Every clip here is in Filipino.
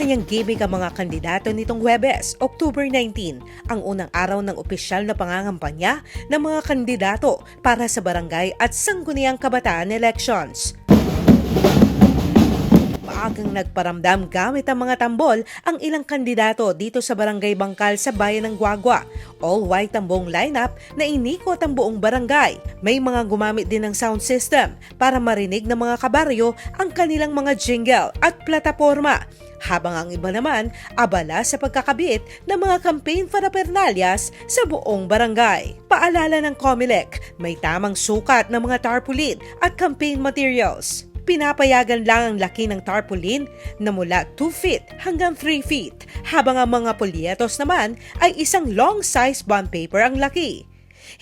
kanyang gimmick ang mga kandidato nitong Webes, October 19, ang unang araw ng opisyal na pangangampanya ng mga kandidato para sa barangay at sangguniang kabataan elections. Maagang nagparamdam gamit ang mga tambol ang ilang kandidato dito sa Barangay Bangkal sa bayan ng Guagua. All white ang buong lineup na inikot ang buong barangay. May mga gumamit din ng sound system para marinig ng mga kabaryo ang kanilang mga jingle at plataforma. Habang ang iba naman abala sa pagkakabit ng mga campaign paraphernalias sa buong barangay. Paalala ng COMELEC, may tamang sukat ng mga tarpaulin at campaign materials. Pinapayagan lang ang laki ng tarpaulin na mula 2 feet hanggang 3 feet, habang ang mga polyetos naman ay isang long size bond paper ang laki.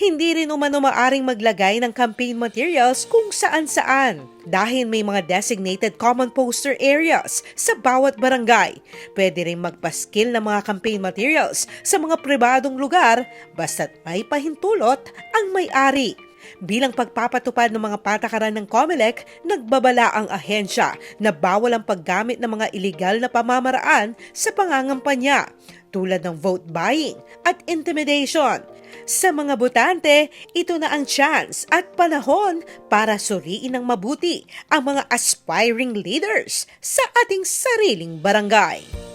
Hindi rin umano maaring maglagay ng campaign materials kung saan-saan dahil may mga designated common poster areas sa bawat barangay. Pwede rin magpaskil ng mga campaign materials sa mga pribadong lugar basta't may pahintulot ang may-ari. Bilang pagpapatupad ng mga patakaran ng COMELEC, nagbabala ang ahensya na bawal ang paggamit ng mga iligal na pamamaraan sa pangangampanya tulad ng vote buying at intimidation. Sa mga botante, ito na ang chance at panahon para suriin ng mabuti ang mga aspiring leaders sa ating sariling barangay.